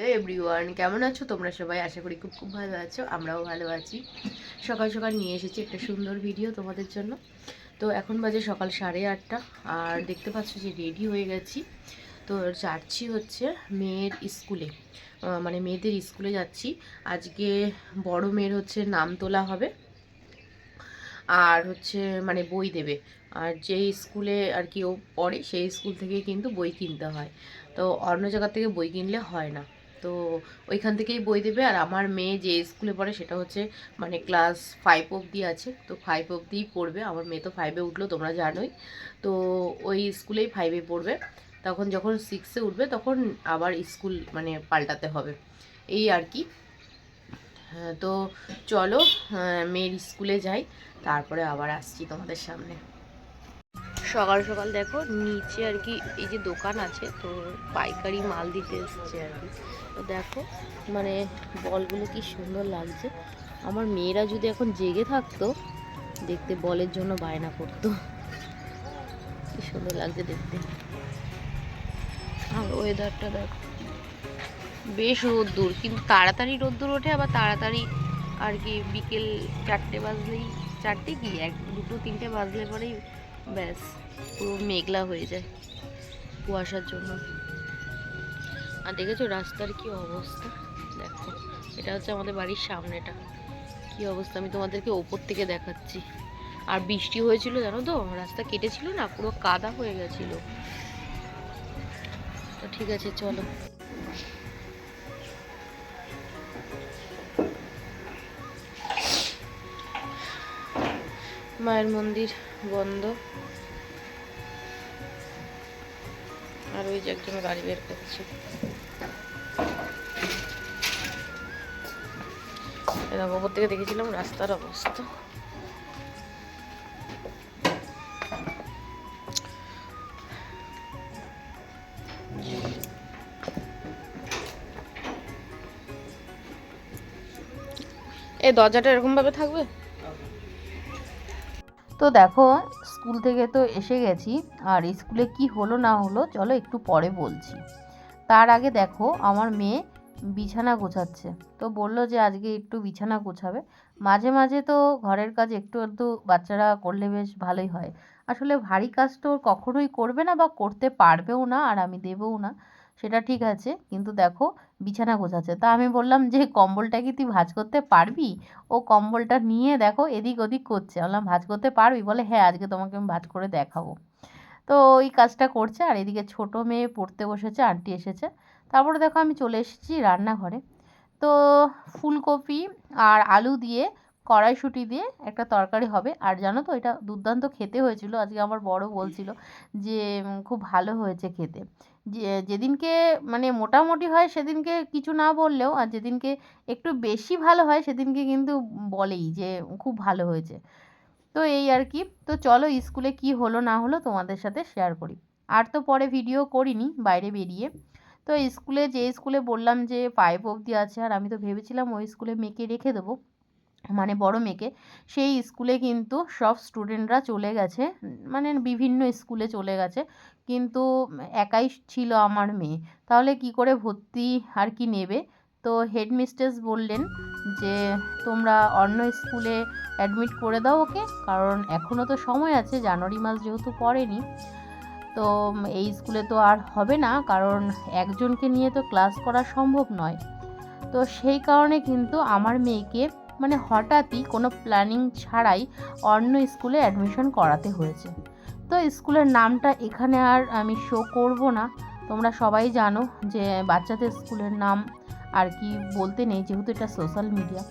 Hello everyone কেমন আছো? তোমরা সবাই আশা করি খুব খুব ভালো আছো, আমরাও ভালো আছি। সকাল সকাল নিয়ে এসেছি একটা সুন্দর ভিডিও তোমাদের জন্য। তো এখন বাজে সকাল সাড়ে আটটা, আর দেখতে পাচ্ছ যে রেডি হয়ে গেছি। তো যাচ্ছি হচ্ছে মেয়ের স্কুলে। মানে মেয়েদের স্কুলে যাচ্ছি। আজকে বড় মেয়ের হচ্ছে নাম তোলা হবে। আর হচ্ছে মানে বই দেবে। আর যেই স্কুলে আর কি ও পড়ে, সেই স্কুল থেকে কিন্তু বই কিনতে হয়। তো অন্য জায়গা থেকে বই কিনলে হয় না। তো ওইখান থেকেই বই দেবে। আর আমার মেয়ে যে স্কুলে পড়ে সেটা হচ্ছে মানে ক্লাস ফাইভ অবধি আছে। তো ফাইভ অবধিই পড়বে। আমার মেয়ে তো ফাইভে উঠল তোমরা জানোই। তো ওই স্কুলেই ফাইভে পড়বে। তখন যখন সিক্সে উঠবে তখন আবার স্কুল মানে পাল্টাতে হবে। এই আর কি। হ্যাঁ, তো চলো মেয়ের স্কুলে যাই। তারপরে আবার আসছি তোমাদের সামনে। সকাল সকাল দেখো নিচে আর কি এই যে দোকান আছে তো পাইকারি মাল দিতে এসছে আর কি। তো দেখো মানে বলগুলো কি সুন্দর লাগছে। আমার মেয়েরা যদি এখন জেগে থাকতো, দেখতে বলের জন্য বায়না করতো। কি সুন্দর লাগছে দেখতে। আর ওয়েদারটা দেখো। বেশ রোদ্দুর, কিন্তু তাড়াতাড়ি রোদ্দুর ওঠে, আবার তাড়াতাড়ি আর কি বিকেল চারটে বাজলেই, চারটে কি? এক, দুটো, তিনটে বাজলে পরেই ব্যাস, পুরো মেঘলা হয়ে যায় কুয়াশার জন্য। আর দেখেছ রাস্তার কি অবস্থা? দেখো, এটা হচ্ছে আমাদের বাড়ির সামনেটা কি অবস্থা? আমি তোমাদেরকে ওপর থেকে দেখাচ্ছি। আর বৃষ্টি হয়েছিল, জানো তো? রাস্তা কেটেছিল না, পুরো কাদা হয়ে গেছিল। তো ঠিক আছে, চলো। মায়ের মন্দির বন্ধ। আর ওই যে একজন গাড়ি বের করছে। এরকম ওপর থেকে দেখেছিলাম রাস্তার অবস্থা। এই দরজাটা এরকম ভাবে থাকবে? তো দেখো, স্কুল থেকে তো এসে গেছি, আর স্কুলে কি হলো না হলো, চলো একটু পরে বলছি। তার আগে দেখো, আমার মেয়ে বিছানা গোছাচ্ছে। তো বলল যে আজকে একটু বিছানা গোছাবে। মাঝে মাঝে তো ঘরের কাজ একটু একটু বাচ্চারা করলে বেশ ভালোই হয়। আসলে ভারী কাজ তো কখনোই করবে না বা করতে পারবেও না আর আমি দেবও না, সেটা ঠিক আছে। কিন্তু দেখো, বিছানা গোছাচ্ছে। তা আমি বললাম যে, কম্বলটা কি তুই ভাঁজ করতে পারবি? ও কম্বলটা নিয়ে দেখো, এদিক ওদিক করছে। বললাম, ভাঁজ করতে পারবি? বলে হ্যাঁ আজকে তোমাকে আমি ভাঁজ করে দেখাবো। তো ওই কাজটা করছে। আর এদিকে ছোট মেয়ে পড়তে বসেছে, আন্টি এসেছে। তারপরে দেখো আমি চলে এসেছি রান্নাঘরে। তো ফুলকপি আর আলু দিয়ে কড়াইশুঁটি দিয়ে একটা তরকারি হবে। আর জানো তো এটা দুর্দান্ত খেতে হয়েছিল। আজকে আমার বড় বলছিল যে খুব ভালো হয়েছে খেতে। যে, যেদিনকে মানে মোটামুটি হয় সেদিনকে কিছু না বললেও আর যেদিনকে একটু বেশি ভালো হয় সেদিনকে কিন্তু বলেই যে, খুব ভালো হয়েছে। তো এই আর কি। তো চলো স্কুলে কি হলো না হলো তোমাদের সাথে শেয়ার করি। আর তো পরে ভিডিও করিনি, বাইরে বেরিয়ে। তো স্কুলে যে স্কুলে বললাম যে ফাইভ অবধি আছে, আর আমি তো ভেবেছিলাম ওই স্কুলে মেয়েকে রেখে দেবো মানে বড় মেয়েকে, সেই স্কুলে কিন্তু সব স্টুডেন্টরা চলে গেছে মানে বিভিন্ন স্কুলে চলে গেছে, কিন্তু একাই ছিল আমার মেয়ে। তাহলে কি করে ভর্তি আর কি নেবে? তো হেডমিস্ট্রেস বললেন যে, তোমরা অন্য স্কুলে অ্যাডমিট করে দাও ওকে, কারণ এখনও তো সময় আছে, জানুয়ারি মাস যেহেতু পড়েনি তো এই স্কুলে তো আর হবে না, কারণ একজনকে নিয়ে তো ক্লাস করা সম্ভব নয়। তো সেই কারণে কিন্তু আমার মেয়েকে মানে হঠাৎই কোনো প্ল্যানিং ছাড়াই অন্য স্কুলে অ্যাডমিশন করাতে হয়েছে। তো স্কুলের নামটা এখানে আর আমি শো করব না। তোমরা সবাই জানো যে বাচ্চাদের স্কুলের নাম আর কি বলতে নেই, যেহেতু এটা সোশ্যাল মিডিয়া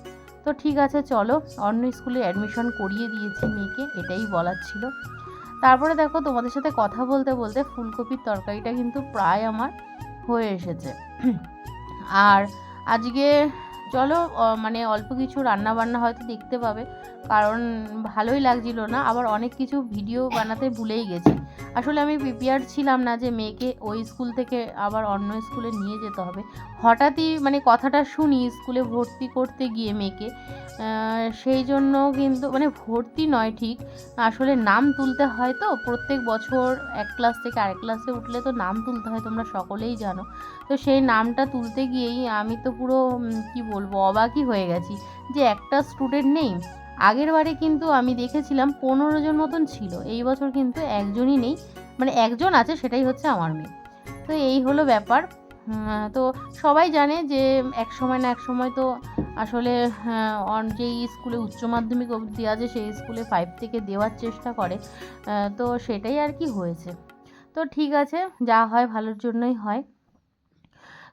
তো ঠিক আছে, চলো, অন্য স্কুলে অ্যাডমিশন করিয়ে দিয়েছি মেয়েকে, এটাই বলার ছিল। তারপরে দেখো তোমাদের সাথে কথা বলতে বলতে ফুলকপির তরকারিটা কিন্তু প্রায় আমার হয়ে এসেছে। আর আজকে চলো মানে অল্প কিছু রান্না বান্না হয়তো দেখতে পাবে। কারণ ভালোই লাগছিল না। আবার অনেক কিছু ভিডিও বানাতে ভুলেই গেছি। আসলে আমি প্রিপেয়ার ছিলাম না যে মেয়েকে ওই স্কুল থেকে আবার অন্য স্কুলে নিয়ে যেতে হবে। হঠাৎই মানে কথাটা শুনি স্কুলে ভর্তি করতে গিয়ে মেয়েকে। সেই জন্য কিন্তু মানে ভর্তি নয় ঠিক। আসলে নাম তুলতে হয় তো, প্রত্যেক বছর এক ক্লাস থেকে আরেক ক্লাসে উঠলে তো নাম তুলতে হয়, তোমরা সকলেই জানো। তো সেই নামটা তুলতে গিয়েই আমি তো পুরো কি বলব, অবাকই হয়ে গেছি। যে একটা স্টুডেন্ট নেই আগের বারে কিন্তু আমি দেখেছিলাম পনেরো জন মতন ছিল। এই বছর কিন্তু একজনই নেই। মানে একজন আছে, সেটাই হচ্ছে আমার মেয়ে। তো এই হলো ব্যাপার। তো সবাই জানে যে এক সময় না এক সময় তো আসলে যেই স্কুলে উচ্চ মাধ্যমিক অবধি আছে, সেই স্কুলে ফাইভ থেকে দেওয়ার চেষ্টা করে। তো সেটাই আর কি হয়েছে। তো ঠিক আছে, যা হয় ভালোর জন্যই হয়।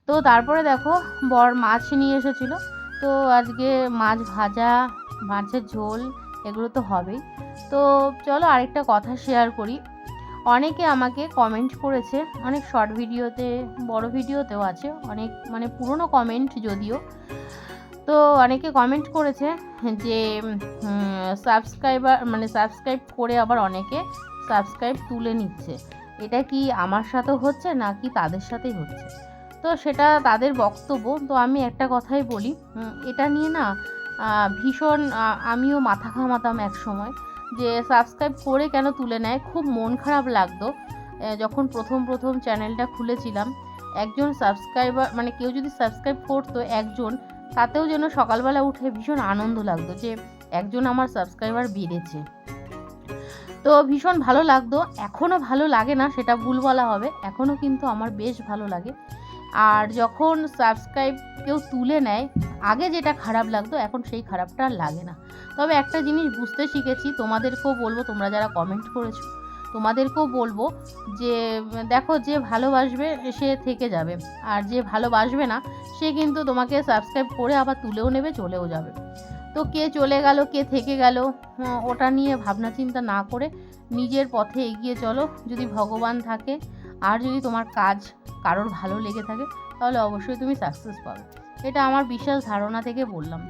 তো তারপরে দেখো, বর মাছ নিয়ে এসেছিল। তো আজকে মাছ ভাজা মাছের ঝোল, এগুলো তো হবেই। তো চলো আরেকটা কথা শেয়ার করি। অনেকে আমাকে কমেন্ট করেছে, অনেক শর্ট ভিডিওতে বড় ভিডিওতেও আছে, অনেক মানে পুরনো কমেন্ট যদিও। তো অনেকে কমেন্ট করেছে যে সাবস্ক্রাইবার মানে সাবস্ক্রাইব করে আবার অনেকে সাবস্ক্রাইব তুলে নিচ্ছে। এটা কি আমার সাথেও হচ্ছে নাকি তাদের সাথেই হচ্ছে? তো সেটা তাদের বক্তব্য। তো আমি একটা কথাই বলি এটা নিয়ে না ভীষণ আমিও মাথা ঘামাতাম এক সময় যে সাবস্ক্রাইব করে কেন তুলে নেয়? খুব মন খারাপ লাগতো। যখন প্রথম প্রথম চ্যানেলটা খুলেছিলাম, একজন সাবস্ক্রাইবার মানে কেউ যদি সাবস্ক্রাইব করতো একজন, তাতেও যেন সকালবেলা উঠে ভীষণ আনন্দ লাগতো যে একজন আমার সাবস্ক্রাইবার বেড়েছে। তো ভীষণ ভালো লাগতো। এখনও ভালো লাগে না, সেটা ভুল বলা হবে। এখনও কিন্তু আমার বেশ ভালো লাগে। আর যখন সাবস্ক্রাইব কেউ তুলে নেয় আগে যেটা খারাপ লাগতো এখন সেই খারাপটা আর লাগে না। তবে একটা জিনিস বুঝতে শিখেছি তোমাদেরকেও বলব তোমরা যারা কমেন্ট করেছ তোমাদেরকেও বলব যে দেখো যে ভালোবাসবে সে থেকে যাবে। আর যে ভালোবাসবে না সে কিন্তু তোমাকে সাবস্ক্রাইব করে আবার তুলেও নেবে চলেও যাবে। তো কে চলে গেল কে থেকে গেল হ্যাঁ, ওটা নিয়ে ভাবনা চিন্তা না করে নিজের পথে এগিয়ে চলো। যদি ভগবান থাকে আর যদি তোমার কাজ কারোর ভালো লেগে থাকে, তাহলে অবশ্যই তুমি সাকসেস পাবে। এটা আমার বিশাল ধারণা থেকে বললাম।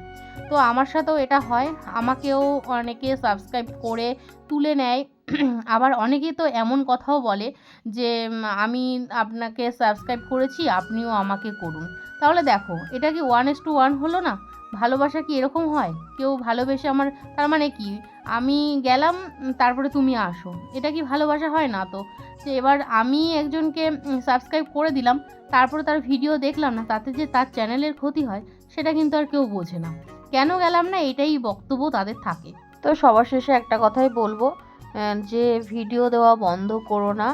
তো আমার সাথেও এটা হয়। আমাকেও অনেকে সাবস্ক্রাইব করে তুলে নেয়। আবার অনেকেই তো এমন কথাও বলে যে আমি আপনাকে সাবস্ক্রাইব করেছি, আপনিও আমাকে করুন। তাহলে দেখো, এটা কি ওয়ান এস টু ওয়ান হলো না? ভালোবাসা কি এরকম হয়? কেউ ভালোবেসে আমার, তার মানে কি? আমি গেলাম, তারপরে তুমি আসো। এটা কি ভালোবাসা হয় না তো? যে এবার আমি একজনকে সাবস্ক্রাইব করে দিলাম, তারপরে তার ভিডিও দেখলাম না, তাতে যে তার চ্যানেলের ক্ষতি হয়, সেটা কিন্তু আর কেউ বোঝে না। কেন গেলাম না? এটাই বক্তব্য তাদের থাকে। তো সবার শেষে একটা কথাই বলব যে ভিডিও দেওয়া বন্ধ করো না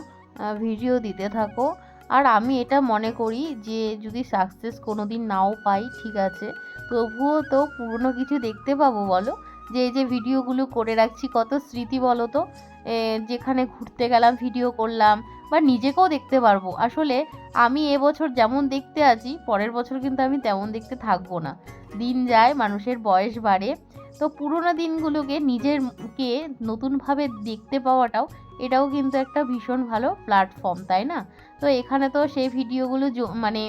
ভিডিও দিতে থাকো। আর আমি এটা মনে করি যে যদি সাকসেস কোনো দিন নাও পাই, ঠিক আছে তবুও তো পুরনো কিছু দেখতে পাবো বলো? যে, এই যে ভিডিওগুলো করে রাখছি, কত স্মৃতি বলো তো? যেখানে ঘুরতে গেলাম, ভিডিও করলাম, বা নিজেকেও দেখতে পারব। আসলে আমি এবছর যেমন দেখতে আছি, পরের বছর কিন্তু আমি তেমন দেখতে থাকব না। দিন যায়, মানুষের বয়স বাড়ে। তো পুরোনো দিনগুলোকে নিজেরকে নতুনভাবে দেখতে পাওয়াটাও, এটাও কিন্তু একটা ভীষণ ভালো প্ল্যাটফর্ম, তাই না? তো এখানে তো সেই ভিডিওগুলো মানে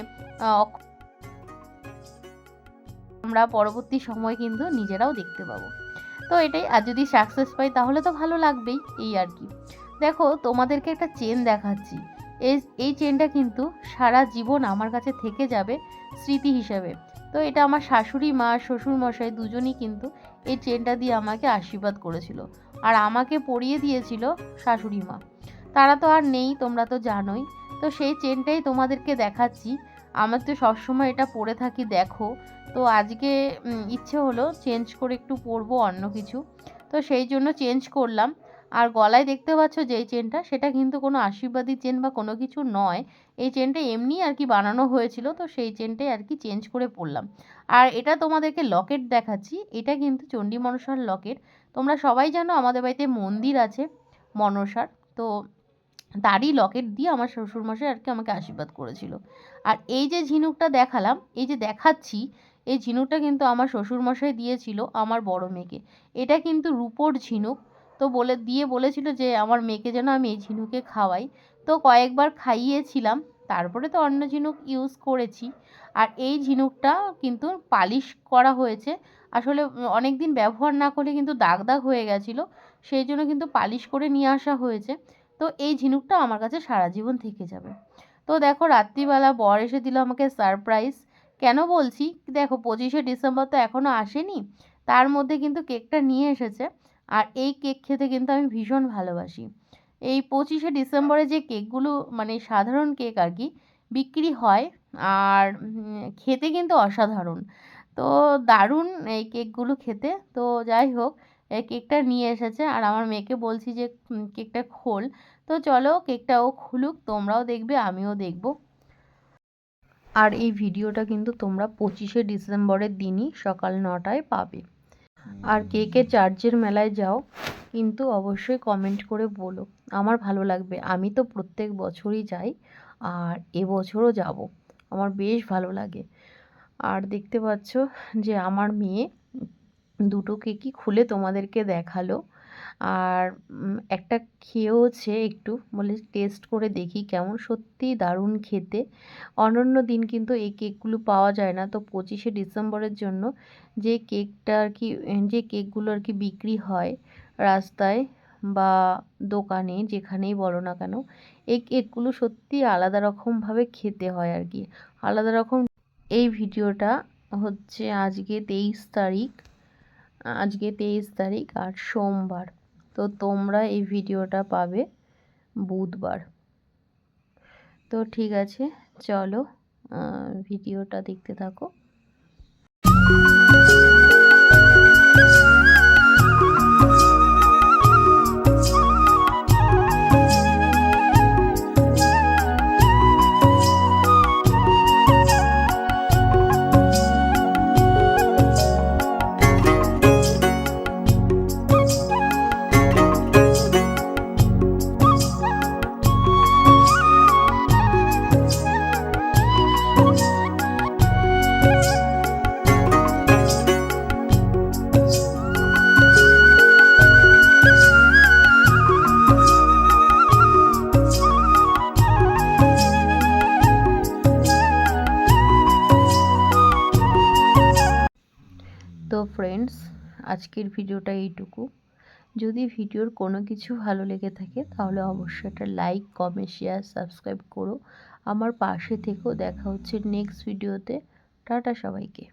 আমরা পরবর্তী সময় কিন্তু নিজেরাও দেখতে পাবো। তো এটাই, আর যদি সাকসেস পাই তাহলে তো ভালো লাগবেই, এই আর কি। দেখো, তোমাদেরকে একটা চেন দেখাচ্ছি। এই এই চেনটা কিন্তু সারা জীবন আমার কাছে থেকে যাবে স্মৃতি হিসাবে। তো এটা আমার শাশুড়ি মা, শ্বশুর মশাই দুজনই কিন্তু এই চেনটা দিয়ে আমাকে আশীর্বাদ করেছিল। আর আমাকে পরিয়ে দিয়েছিল শাশুড়ি মা। তারা তো আর নেই, তোমরা তো জানোই। তো সেই চেনটাই তোমাদেরকে দেখাচ্ছি। আমার তো সবসময় এটা পরে থাকি, দেখো। তো আজকে ইচ্ছে হলো চেঞ্জ করে একটু পরবো অন্য কিছু। তো সেই জন্য চেঞ্জ করলাম। আর গলায় দেখতে পাচ্ছ যেই চেনটা সেটা কিন্তু কোনো আশীর্বাদী চেন বা কোনো কিছু নয়। এই চেনটা এমনি আর কি বানানো হয়েছিল, তো সেই চেনটাই আর কি চেঞ্জ করে পরলাম। আর এটা তোমাদেরকে লকেট দেখাচ্ছি। এটা কিন্তু চণ্ডী মনসার লকেট তোমরা সবাই জানো আমাদের বাড়িতে মন্দির আছে, মনসার। তো তারই লকেট দিয়ে আমার শ্বশুরমশাই আর কি আমাকে আশীর্বাদ করেছিল। আর এই যে ঝিনুকটা দেখালাম, এই যে দেখাচ্ছি, এই ঝিনুকটা কিন্তু আমার শ্বশুরমশাই দিয়েছিল আমার বড় মেয়েকে। এটা কিন্তু রূপোর ঝিনুক, তো বলে, দিয়ে বলেছিল যে আমার মেয়েকে যেন আমি এই ঝিনুকে খাওয়াই। তো কয়েকবার খাইয়েছিলাম, তারপরে তো অন্য ঝিনুক ইউজ করেছি। আর এই ঝিনুকটা কিন্তু পালিশ করা হয়েছে। আসলে অনেক দিন ব্যবহার না করলে কিন্তু দাগ দাগ হয়ে গেছিল, সেই জন্য কিন্তু পালিশ করে নিয়ে আসা হয়েছে। তো এই ঝিনুকটা আমার কাছে সারা জীবন থেকে যাবে। তো দেখো, রাত্রিবেলা বর এসে দিল আমাকে সারপ্রাইজ কেন বলছি? দেখো, পঁচিশে ডিসেম্বর তো এখনও আসেনি। তার মধ্যে কিন্তু কেকটা নিয়ে এসেছে। আর এই কেক খেতে কিন্তু আমি ভীষণ ভালোবাসি। এই পঁচিশে ডিসেম্বরে যে কেকগুলো মানে সাধারণ কেক আর কি, বিক্রি হয় আর খেতে কিন্তু অসাধারণ। তো দারুণ এই কেকগুলো খেতে। তো যাই হোক এই কেকটা নিয়ে এসেছে আর আমার মেয়েকে বলছি যে কেকটা খোল। তো চলো কেকটা ও খুলুক তোমরাও দেখবে আমিও দেখব। আর এই ভিডিওটা কিন্তু তোমরা পঁচিশে ডিসেম্বরের দিনই সকাল নটায় পাবে। আর কে কে চার্চের মেলায় যাও কিন্তু অবশ্যই কমেন্ট করে বলো। আমার ভালো লাগবে। আমি তো প্রত্যেক বছরই যাই আর এবছরও যাব। আমার বেশ ভালো লাগে। আর দেখতে পাচ্ছ যে আমার মেয়ে দুটো কেকই খুলে তোমাদেরকে দেখাল। আর একটা খেয়েওছে একটু, বলে টেস্ট করে দেখি কেমন সত্যিই দারুণ খেতে। অনন্য দিন কিন্তু এই কেকগুলো পাওয়া যায় না। তো পঁচিশে ডিসেম্বরের জন্য যে কেকটা আর কি, যে কেকগুলো আর কি বিক্রি হয় রাস্তায় বা দোকানে, যেখানেই বলো না কেন, এই কেকগুলো সত্যি আলাদা রকমভাবে খেতে হয় আর কি। আলাদা রকম এই ভিডিওটা হচ্ছে আজকে তেইশ তারিখ। আজকে তেইশ তারিখ আর সোমবার। তো তোমরা এই ভিডিওটা পাবে বুধবার। তো ঠিক আছে, চলো ভিডিওটা দেখতে থাকো। ফ্রেন্ডস আজকের ভিডিওটা এইটুকু। যদি ভিডিওর কোনো কিছু ভালো লেগে থাকে, তাহলে অবশ্যই একটা লাইক কমেন্ট শেয়ার সাবস্ক্রাইব করো। আমার পাশে থেকেও দেখা হচ্ছে নেক্সট ভিডিওতে টাটা সবাইকে।